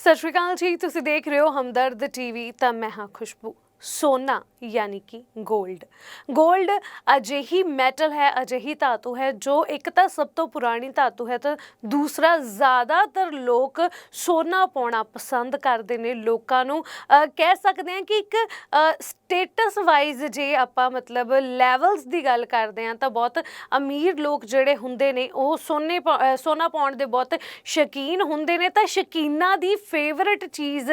ਸਤਿ ਸ਼੍ਰੀ ਅਕਾਲ ਜੀ ਤੁਸੀਂ ਦੇਖ ਰਹੇ ਹੋ ਹਮਦਰਦ ਟੀਵੀ ਤਾਂ ਮੈਂ ਹਾਂ ਖੁਸ਼ਬੂ। ਸੋਨਾ, ਯਾਨੀ ਕਿ 골ਡ 골ਡ ਅਜਿਹੀ ਮੈਟਲ ਹੈ, ਅਜਿਹੀ ਧਾਤੂ ਹੈ, ਜੋ ਇੱਕ ਤਾਂ ਸਭ ਤੋਂ ਪੁਰਾਣੀ ਧਾਤੂ ਹੈ ਤਾਂ ਦੂਸਰਾ ਜ਼ਿਆਦਾਤਰ ਲੋਕ ਸੋਨਾ ਪਾਉਣਾ ਪਸੰਦ ਕਰਦੇ ਨੇ ਲੋਕਾਂ ਨੂੰ। ਕਹਿ ਸਕਦੇ ਹਾਂ ਕਿ ਇੱਕ ਸਟੇਟਸ ਵਾਈਜ਼ ਜੇ ਆਪਾਂ ਮਤਲਬ ਲੈਵਲਸ ਦੀ ਗੱਲ ਕਰਦੇ ਹਾਂ ਤਾਂ ਬਹੁਤ ਅਮੀਰ ਲੋਕ ਜਿਹੜੇ ਹੁੰਦੇ ਨੇ, ਉਹ ਸੋਨੇ ਪਾ- ਸੋਨਾ ਪਾਉਣ ਦੇ ਬਹੁਤ ਸ਼ਕੀਨ ਹੁੰਦੇ ਨੇ ਤਾਂ ਸ਼ਕੀਨਾਂ ਦੀ ਫੇਵਰਿਟ ਚੀਜ਼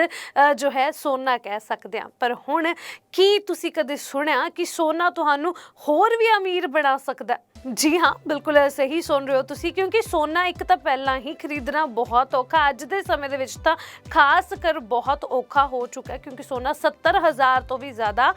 ਜੋ ਹੈ ਸੋਨਾ ਕਹਿ ਸਕਦੇ ਹਾਂ। ਪਰ ਹੁਣ ਕੀ ਤੁਸੀਂ ਕਦੇ ਸੁਣਿਆ ਕਿ ਸੋਨਾ ਤੁਹਾਨੂੰ ਹੋਰ ਵੀ ਅਮੀਰ ਬਣਾ ਸਕਦਾ ਜੀ ਹਾਂ, ਬਿਲਕੁਲ ਸਹੀ ਸੁਣ ਰਹੇ ਹੋ ਤੁਸੀਂ, ਕਿਉਂਕਿ ਸੋਨਾ ਇੱਕ ਤਾਂ ਪਹਿਲਾਂ ਹੀ ਖਰੀਦਣਾ ਬਹੁਤ ਔਖਾ, ਅੱਜ ਦੇ ਸਮੇਂ ਦੇ ਵਿੱਚ ਤਾਂ ਖਾਸ ਕਰ ਬਹੁਤ ਔਖਾ ਹੋ ਚੁੱਕਾ ਹੈ, ਕਿਉਂਕਿ ਸੋਨਾ 70000 ਤੋਂ ਵੀ ਜ਼ਿਆਦਾ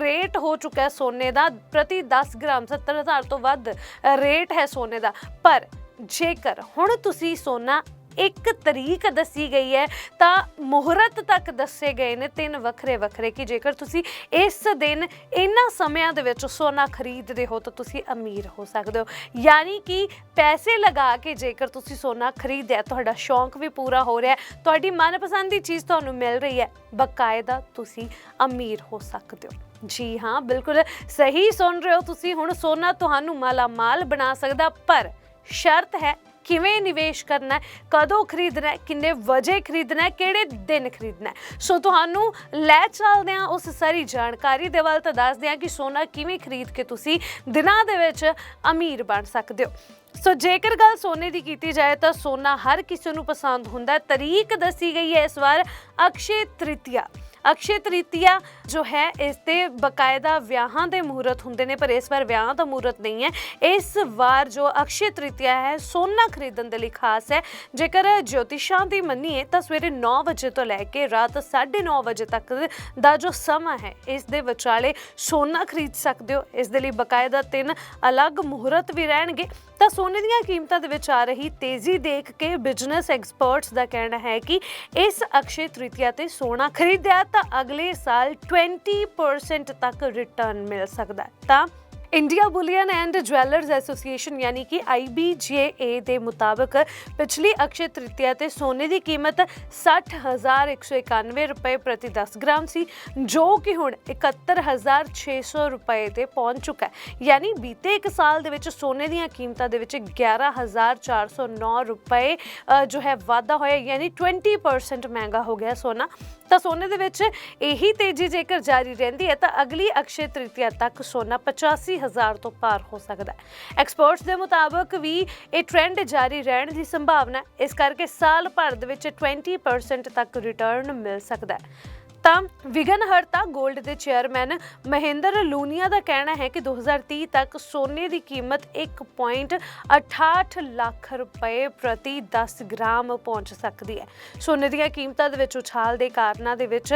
ਰੇਟ ਹੋ ਚੁੱਕਾ ਹੈ ਸੋਨੇ ਦਾ, ਪ੍ਰਤੀ 10 ਗ੍ਰਾਮ 70000 ਤੋਂ ਵੱਧ ਰੇਟ ਹੈ ਸੋਨੇ ਦਾ। ਪਰ ਜੇਕਰ ਹੁਣ ਤੁਸੀਂ ਸੋਨਾ ਇੱਕ ਤਰੀਕ ਦੱਸੀ ਗਈ ਹੈ, ਤਾਂ ਮੁਹੂਰਤ ਤੱਕ ਦੱਸੇ ਗਏ ਨੇ ਤਿੰਨ ਵੱਖਰੇ ਵੱਖਰੇ ਕਿ ਜੇਕਰ ਤੁਸੀਂ ਇਸ ਦਿਨ ਇਹਨਾਂ ਸਮਿਆਂ ਦੇ ਵਿੱਚ ਸੋਨਾ ਖਰੀਦਦੇ ਹੋ ਤਾਂ ਤੁਸੀਂ ਅਮੀਰ ਹੋ ਸਕਦੇ ਹੋ। ਯਾਨੀ ਕਿ ਪੈਸੇ ਲਗਾ ਕੇ ਜੇਕਰ ਤੁਸੀਂ ਸੋਨਾ ਖਰੀਦਿਆ, ਤੁਹਾਡਾ ਸ਼ੌਂਕ ਵੀ ਪੂਰਾ ਹੋ ਰਿਹਾ ਤੁਹਾਡੀ ਮਨਪਸੰਦ ਦੀ ਚੀਜ਼ ਤੁਹਾਨੂੰ ਮਿਲ ਰਹੀ ਹੈ, ਬਕਾਇਦਾ ਤੁਸੀਂ ਅਮੀਰ ਹੋ ਸਕਦੇ ਹੋ। ਜੀ ਹਾਂ, ਬਿਲਕੁਲ ਸਹੀ ਸੁਣ ਰਹੇ ਹੋ ਤੁਸੀਂ, ਹੁਣ ਸੋਨਾ ਤੁਹਾਨੂੰ ਮਾਲਾ ਮਾਲ ਬਣਾ ਸਕਦਾ, ਪਰ ਸ਼ਰਤ ਹੈ ਕਿਵੇਂ ਨਿਵੇਸ਼ ਕਰਨਾ ਹੈ, ਕਦੋਂ ਖਰੀਦਣਾ ਹੈ, ਕਿੰਨੇ ਵਜੇ ਖਰੀਦਣਾ ਹੈ, ਕਿਹੜੇ ਦਿਨ ਖਰੀਦਣਾ ਹੈ। ਸੋ ਤੁਹਾਨੂੰ ਲੈ ਚੱਲਦੇ ਹਾਂ ਉਸ ਸਾਰੀ ਜਾਣਕਾਰੀ ਦੇ ਵੱਲ ਤਾਂ ਦੱਸਦੇ ਹਾਂ ਕਿ ਸੋਨਾ ਕਿਵੇਂ ਖਰੀਦ ਕੇ ਤੁਸੀਂ ਦਿਨਾਂ ਦੇ ਵਿੱਚ ਅਮੀਰ ਬਣ ਸਕਦੇ ਹੋ। ਸੋ ਜੇਕਰ ਗੱਲ ਸੋਨੇ ਦੀ ਕੀਤੀ ਜਾਏ ਤਾਂ ਸੋਨਾ ਹਰ ਕਿਸੇ ਨੂੰ ਪਸੰਦ ਹੁੰਦਾ ਤਰੀਕ ਦੱਸੀ ਗਈ ਹੈ ਇਸ ਵਾਰ ਅਕਸ਼ੇ ਤ੍ਰਿਤੀਆ। ਅਕਸ਼ੇ ਤ੍ਰਿਤੀਆ ਜੋ ਹੈ, ਇਸ ਤੇ ਬਕਾਇਦਾ ਵਿਆਹਾਂ ਦੇ ਮਹੂਰਤ ਹੁੰਦੇ ਨੇ, ਪਰ ਇਸ ਵਾਰ ਵਿਆਹਾਂ ਦਾ ਮਹੂਰਤ ਨਹੀਂ ਹੈ। ਇਸ ਵਾਰ ਜੋ ਅਕਸ਼ੇ ਤ੍ਰਿਤੀਆ ਹੈ, ਸੋਨਾ ਖਰੀਦਣ ਦੇ ਲਈ ਖਾਸ ਹੈ। ਜੇਕਰ ਜੋਤਿਸ਼ਾਂ ਦੀ ਮੰਨੀਏ, ਤਾਂ ਸਵੇਰੇ 9 ਵਜੇ ਤੋਂ ਲੈ ਕੇ ਰਾਤ 9:30 ਵਜੇ ਤੱਕ ਦਾ ਜੋ ਸਮਾਂ ਹੈ, ਇਸ ਦੇ ਵਿਚਾਲੇ ਸੋਨਾ ਖਰੀਦ ਸਕਦੇ ਹੋ। ਇਸ ਦੇ ਲਈ ਬਕਾਇਦਾ ਤਿੰਨ ਅਲੱਗ ਮਹੂਰਤ ਵੀ ਰਹਿਣਗੇ। ਤਾਂ ਸੋਨੇ ਦੀਆਂ ਕੀਮਤਾਂ ਦੇ ਵਿੱਚ ਆ ਰਹੀ ਤੇਜ਼ੀ ਦੇਖ ਕੇ ਬਿਜ਼ਨਸ ਐਕਸਪਰਟਸ ਦਾ ਕਹਿਣਾ ਹੈ ਕਿ ਇਸ ਅਕਸ਼ੇ ਤ੍ਰਿਤੀਆ ਤੇ ਸੋਨਾ ਖਰੀਦਿਆ ਤਾਂ ਅਗਲੇ ਸਾਲ 20% ਤੱਕ ਰਿਟਰਨ ਮਿਲ ਸਕਦਾ ਤਾਂ India bullion and jewellers association ਯਾਨੀ ਕਿ IBJA ਦੇ ਮੁਤਾਬਕ ਪਿਛਲੀ ਅਕਸ਼ੇ ਤ੍ਰਿਤੀਆ ਤੇ ਸੋਨੇ ਦੀ ਕੀਮਤ 60191 ਰੁਪਏ ਪ੍ਰਤੀ 10 ਗ੍ਰਾਮ ਸੀ, ਜੋ ਕਿ ਹੁਣ 71600 ਰੁਪਏ ਤੇ ਪਹੁੰਚ ਚੁੱਕਾ ਹੈ। ਯਾਨੀ ਬੀਤੇ ਇੱਕ ਸਾਲ ਦੇ ਵਿੱਚ ਸੋਨੇ ਦੀਆਂ ਕੀਮਤਾਂ ਦੇ ਵਿੱਚ 11409 ਰੁਪਏ ਜੋ ਹੈ ਵਾਧਾ ਹੋਇਆ, ਯਾਨੀ 20% ਮਹਿੰਗਾ ਹੋ ਗਿਆ ਸੋਨਾ। ਤਾਂ ਸੋਨੇ ਦੇ ਵਿੱਚ ਇਹੀ ਤੇਜ਼ੀ ਜੇਕਰ ਜਾਰੀ ਰਹਿੰਦੀ ਹੈ, ਤਾਂ ਅਗਲੀ ਅਕਸ਼ੇ ਤ੍ਰਿਤੀਆ ਤੱਕ ਸੋਨਾ 85000 ਤੋਂ ਪਾਰ ਹੋ ਸਕਦਾ ਹੈ। ਐਕਸਪਰਟਸ ਦੇ ਮੁਤਾਬਕ ਵੀ ਇਹ ਟ੍ਰੈਂਡ ਜਾਰੀ ਰਹਿਣ ਦੀ ਸੰਭਾਵਨਾ ਹੈ। ਇਸ ਕਰਕੇ ਸਾਲ ਭਰ ਦੇ ਵਿੱਚ 20% ਤੱਕ ਰਿਟਰਨ ਮਿਲ ਸਕਦਾ ਹੈ। ਤਾਂ ਵਿਗਨ ਹਰਤਾ 골ਡ ਦੇ ਚੇਅਰਮੈਨ ਮਹਿੰਦਰ ਲੂਨੀਆ ਦਾ ਕਹਿਣਾ ਹੈ ਕਿ 2030 ਤੱਕ ਸੋਨੇ ਦੀ ਕੀਮਤ 1.68 ਲੱਖ ਰੁਪਏ ਪ੍ਰਤੀ 10 ਗ੍ਰਾਮ ਪਹੁੰਚ ਸਕਦੀ ਹੈ। ਸੋਨੇ ਦੀਆਂ ਕੀਮਤਾਂ ਦੇ ਵਿੱਚ ਉਛਾਲ ਦੇ ਕਾਰਨਾਂ ਦੇ ਵਿੱਚ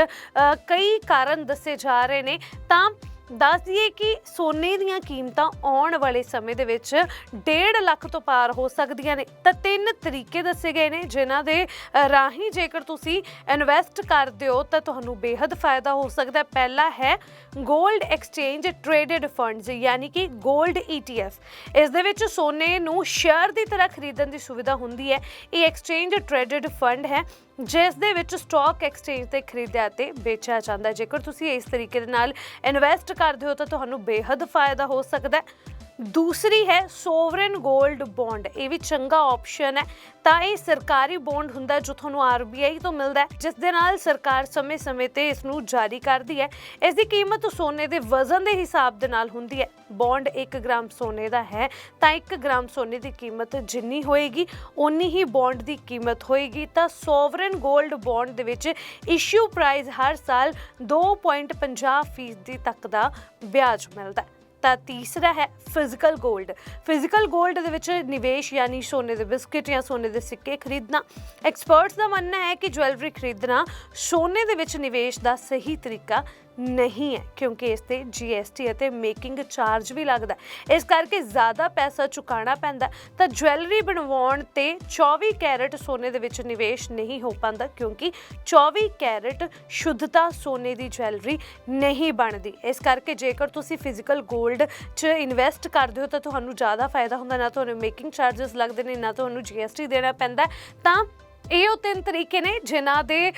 ਕਈ ਕਾਰਨ ਦੱਸੇ ਜਾ ਰਹੇ ਨੇ। ਤਾਂ ਦੱਸ ਦਈਏ ਕਿ ਸੋਨੇ ਦੀਆਂ ਕੀਮਤਾਂ ਆਉਣ ਵਾਲੇ ਸਮੇਂ ਦੇ ਵਿੱਚ 1.5 ਲੱਖ ਤੋਂ ਪਾਰ ਹੋ ਸਕਦੀਆਂ ਨੇ। ਤਾਂ ਤਿੰਨ ਤਰੀਕੇ ਦੱਸੇ ਗਏ ਨੇ ਜਿਨ੍ਹਾਂ ਦੇ ਰਾਹੀਂ ਜੇਕਰ ਤੁਸੀਂ ਇਨਵੈਸਟ ਕਰਦੇ ਹੋ ਤਾਂ ਤੁਹਾਨੂੰ ਬੇहद ਫਾਇਦਾ ਹੋ ਸਕਦਾ ਹੈ। ਪਹਿਲਾ ਹੈ 골ਡ ਐਕਸਚੇਂਜ ਟ੍ਰੇਡਡ ਫੰਡਸ ਯਾਨੀ ਕਿ 골ਡ ETF ਇਸ ਦੇ ਵਿੱਚ ਸੋਨੇ ਨੂੰ ਸ਼ੇਅਰ ਦੀ ਤਰ੍ਹਾਂ ਖਰੀਦਣ ਦੀ ਸੁਵਿਧਾ ਹੁੰਦੀ ਹੈ। ਇਹ ਐਕਸਚੇਂਜ ਟ੍ਰੇਡਡ ਫੰਡ ਹੈ। ਜਿਸ ਦੇ ਵਿੱਚ ਸਟਾਕ ਐਕਸਚੇਂਜ ਤੇ ਖਰੀਦਿਆ ਤੇ ਵੇਚਿਆ ਜਾਂਦਾ ਹੈ। ਜੇਕਰ ਤੁਸੀਂ ਇਸ ਤਰੀਕੇ ਦੇ ਨਾਲ ਇਨਵੈਸਟ ਕਰਦੇ ਹੋ ਤਾਂ ਤੁਹਾਨੂੰ ਬੇਹੱਦ ਫਾਇਦਾ ਹੋ ਸਕਦਾ ਹੈ। ਦੂਸਰੀ ਹੈ ਸੋਵਰਨ 골ਡ ਬੌਂਡ। ਇਹ ਵੀ ਚੰਗਾ ਆਪਸ਼ਨ ਹੈ। ਤਾਂ ਇਹ ਸਰਕਾਰੀ ਬੌਂਡ ਹੁੰਦਾ ਜੋ ਤੁਹਾਨੂੰ RBI ਤੋਂ ਮਿਲਦਾ ਹੈ। ਜਿਸ ਦੇ ਨਾਲ ਸਰਕਾਰ ਸਮੇਂ-ਸਮੇਂ ਤੇ ਇਸ ਨੂੰ ਜਾਰੀ ਕਰਦੀ ਹੈ। ਇਸ ਦੀ ਕੀਮਤ ਸੋਨੇ ਦੇ ਵਜ਼ਨ ਦੇ ਹਿਸਾਬ ਦੇ ਨਾਲ ਹੁੰਦੀ ਹੈ। ਬੌਂਡ 1 ਗ੍ਰਾਮ ਸੋਨੇ ਦਾ ਹੈ, ਤਾਂ 1 ਗ੍ਰਾਮ ਸੋਨੇ ਦੀ ਕੀਮਤ ਜਿੰਨੀ ਹੋਏਗੀ, ਓਨੀ ਹੀ ਬੌਂਡ ਦੀ ਕੀਮਤ ਹੋਏਗੀ। ਤਾਂ ਸੋਵਰਨ 골ਡ ਬੌਂਡ ਦੇ ਵਿੱਚ ਇਸ਼ੂ ਪ੍ਰਾਈਸ ਹਰ ਸਾਲ 2.50% ਫੀਸਦੀ ਤੱਕ ਦਾ ਵਿਆਜ ਮਿਲਦਾ ਹੈ। ਤਾਂ ਤੀਸਰਾ ਹੈ ਫਿਜ਼ੀਕਲ 골ਡ ਫਿਜ਼ੀਕਲ 골ਡ ਦੇ ਵਿੱਚ ਨਿਵੇਸ਼ ਯਾਨੀ ਸੋਨੇ ਦੇ ਬਿਸਕਟ ਜਾਂ ਸੋਨੇ ਦੇ ਸਿੱਕੇ ਖਰੀਦਣਾ। ਐਕਸਪਰਟਸ ਦਾ ਮੰਨਣਾ ਹੈ ਕਿ ਜੁਐਲਰੀ ਖਰੀਦਣਾ ਸੋਨੇ ਦੇ ਵਿੱਚ ਨਿਵੇਸ਼ ਦਾ ਸਹੀ ਤਰੀਕਾ ਨਹੀਂ ਹੈ, ਕਿਉਂਕਿ ਇਸ ਤੇ GST ਅਤੇ ਮੇਕਿੰਗ ਚਾਰਜ ਵੀ ਲੱਗਦਾ ਇਸ ਕਰਕੇ ਜ਼ਿਆਦਾ ਪੈਸਾ ਚੁਕਾਉਣਾ ਪੈਂਦਾ ਤਾਂ ਜੁਐਲਰੀ ਬਣਵਾਉਣ ਤੇ 24 ਕੈਰਟ ਸੋਨੇ ਦੇ ਵਿੱਚ ਨਿਵੇਸ਼ ਨਹੀਂ ਹੋ ਪਾਉਂਦਾ, ਕਿਉਂਕਿ 24 ਕੈਰਟ ਸ਼ੁੱਧਤਾ ਸੋਨੇ ਦੀ ਜੁਐਲਰੀ ਨਹੀਂ ਬਣਦੀ। ਇਸ ਕਰਕੇ ਜੇਕਰ ਤੁਸੀਂ ਫਿਜ਼ੀਕਲ 골ਡ 'ਚ ਇਨਵੈਸਟ ਕਰਦੇ ਹੋ, ਤਾਂ ਤੁਹਾਨੂੰ ਜ਼ਿਆਦਾ ਫਾਇਦਾ ਹੁੰਦਾ। ਨਾ ਤੁਹਾਨੂੰ ਮੇਕਿੰਗ ਚਾਰजेस ਲੱਗਦੇ ਨੇ, ਨਾ ਤੁਹਾਨੂੰ GST ਦੇਣਾ ਪੈਂਦਾ ਤਾਂ ਇਹ ਉਹ ਤਿੰਨ ਤਰੀਕੇ ਨੇ ਜਿਨ੍ਹਾਂ ਦੇ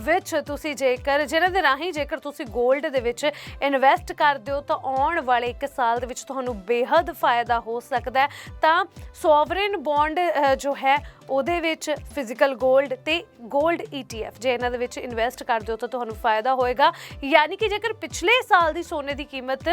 ਵਿੱਚ ਤੁਸੀਂ ਜੇਕਰ ਜਿਹਨਾਂ ਦੇ ਰਾਹੀਂ ਜੇਕਰ ਤੁਸੀਂ 골ਡ ਦੇ ਵਿੱਚ ਇਨਵੈਸਟ ਕਰਦੇ ਹੋ, ਤਾਂ ਆਉਣ ਵਾਲੇ ਇੱਕ ਸਾਲ ਦੇ ਵਿੱਚ ਤੁਹਾਨੂੰ ਬੇਹੱਦ ਫਾਇਦਾ ਹੋ ਸਕਦਾ ਹੈ। ਤਾਂ ਸੋਵਰਨ ਬੌਂਡ ਜੋ ਹੈ ਉਹਦੇ ਵਿੱਚ ਫਿਜ਼ੀਕਲ 골ਡ ਤੇ 골ਡ ETF ਜੇ ਇਹਨਾਂ ਦੇ ਵਿੱਚ ਇਨਵੈਸਟ ਕਰਦੇ ਹੋ ਤਾਂ ਤੁਹਾਨੂੰ ਫਾਇਦਾ ਹੋਏਗਾ। ਯਾਨੀ ਕਿ ਜੇਕਰ ਪਿਛਲੇ ਸਾਲ ਦੀ ਸੋਨੇ ਦੀ ਕੀਮਤ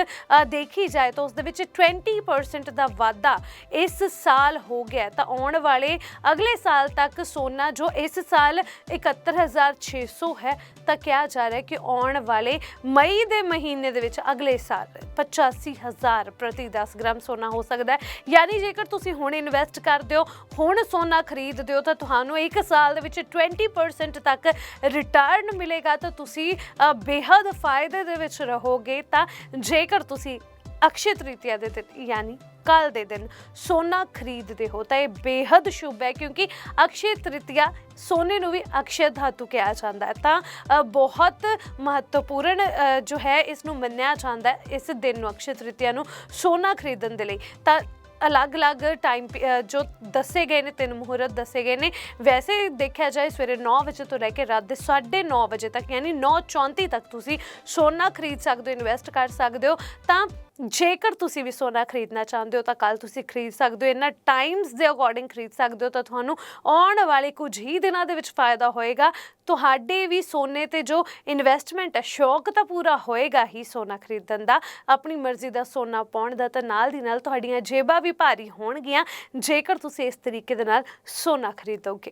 ਦੇਖੀ ਜਾਏ ਤਾਂ ਉਸ ਦੇ ਵਿੱਚ 20% ਦਾ ਵਾਧਾ ਇਸ ਸਾਲ ਹੋ ਗਿਆ ਤਾਂ ਆਉਣ ਵਾਲੇ ਅਗਲੇ ਸਾਲ ਤੱਕ ਸੋਨਾ ਜੋ ਇਸ ਸਾਲ 71600 ਹੈ, ਤਾਂ ਕਿਹਾ ਜਾ ਰਿਹਾ ਹੈ ਕਿ ਆਉਣ ਵਾਲੇ ਮਈ ਦੇ ਮਹੀਨੇ ਦੇ ਵਿੱਚ ਅਗਲੇ ਸਾਲ 85000 ਪ੍ਰਤੀ 10 ਗ੍ਰਾਮ ਸੋਨਾ ਹੋ ਸਕਦਾ ਹੈ। ਯਾਨੀ ਜੇਕਰ ਤੁਸੀਂ ਹੁਣ ਇਨਵੈਸਟ ਕਰਦੇ ਹੋ, ਹੁਣ ਸੋਨਾ ਖਰੀਦ ਖਰੀਦਦੇ ਹੋ ਤਾਂ ਤੁਹਾਨੂੰ ਇੱਕ ਸਾਲ ਦੇ ਵਿੱਚ 20% ਤੱਕ ਰਿਟਰਨ ਮਿਲੇਗਾ। ਤਾਂ ਤੁਸੀਂ ਅ, ਬੇਹੱਦ ਫਾਇਦੇ ਦੇ ਵਿੱਚ ਰਹੋਗੇ। ਤਾਂ ਜੇਕਰ ਤੁਸੀਂ ਅਕਸ਼ੇ ਤ੍ਰਿਤੀਆ ਦੇ ਦਿਨ ਯਾਨੀ ਕੱਲ ਦੇ ਦਿਨ ਸੋਨਾ ਖਰੀਦਦੇ ਹੋ ਤਾਂ ਇਹ ਬੇहद ਸ਼ੁਭ ਹੈ ਕਿਉਂਕਿ ਅਕਸ਼ੇ ਤ੍ਰਿਤੀਆ ਸੋਨੇ ਨੂੰ ਵੀ ਅਕਸ਼ੇ ਧਾਤੂ ਕਿਹਾ ਜਾਂਦਾ ਹੈ। ਤਾਂ ਬਹੁਤ ਮਹੱਤਵਪੂਰਨ ਜੋ ਹੈ ਇਸ ਨੂੰ ਮੰਨਿਆ ਜਾਂਦਾ ਹੈ ਇਸ ਦਿਨ ਨੂੰ ਅਕਸ਼ੇ ਤ੍ਰਿਤੀਆ ਨੂੰ ਸੋਨਾ ਖਰੀਦਣ ਦੇ ਲਈ। ਤਾਂ ਅਲੱਗ-ਅਲੱਗ ਟਾਈਮ ਜੋ ਦੱਸੇ ਗਏ ਨੇ, ਤਿੰਨ ਮੁਹੂਰਤ ਦੱਸੇ ਗਏ ਨੇ। ਵੈਸੇ ਦੇਖਿਆ ਜਾਏ, ਸਵੇਰੇ 9 ਵਜੇ ਤੋਂ ਲੈ ਕੇ ਰਾਤ ਦੇ 9:30 ਵਜੇ ਤੱਕ, ਯਾਨੀ 9:34 ਤੱਕ ਤੁਸੀਂ ਸੋਨਾ ਖਰੀਦ ਸਕਦੇ ਹੋ ਇਨਵੈਸਟ ਕਰ ਸਕਦੇ ਹੋ। ਤਾਂ ਜੇਕਰ ਤੁਸੀਂ ਵੀ ਸੋਨਾ ਖਰੀਦਣਾ ਚਾਹੁੰਦੇ ਹੋ ਤਾਂ ਕੱਲ ਤੁਸੀਂ ਖਰੀਦ ਸਕਦੇ ਹੋ, ਇਹਨਾਂ ਟਾਈਮਸ ਦੇ ਅਕੋਰਡਿੰਗ ਖਰੀਦ ਸਕਦੇ ਹੋ ਤਾਂ ਤੁਹਾਨੂੰ ਆਉਣ ਵਾਲੇ ਕੁਝ ਹੀ ਦਿਨਾਂ ਦੇ ਵਿੱਚ ਫਾਇਦਾ ਹੋਏਗਾ। ਤੁਹਾਡੇ ਵੀ ਸੋਨੇ ਤੇ ਜੋ ਇਨਵੈਸਟਮੈਂਟ ਹੈ, ਸ਼ੌਕ ਤਾਂ ਪੂਰਾ ਹੋਏਗਾ ਹੀ ਸੋਨਾ ਖਰੀਦਣ ਦਾ। ਆਪਣੀ ਮਰਜ਼ੀ ਦਾ ਸੋਨਾ ਪਾਉਣ ਦਾ ਤਾਂ ਨਾਲ ਦੀ ਨਾਲ ਤੁਹਾਡੀਆਂ ਜੇਬਾਂ ਵੀ ਭਾਰੀ ਹੋਣਗੀਆਂ। ਜੇਕਰ ਤੁਸੀਂ ਇਸ ਤਰੀਕੇ ਦੇ ਨਾਲ ਸੋਨਾ ਖਰੀਦੋਗੇ।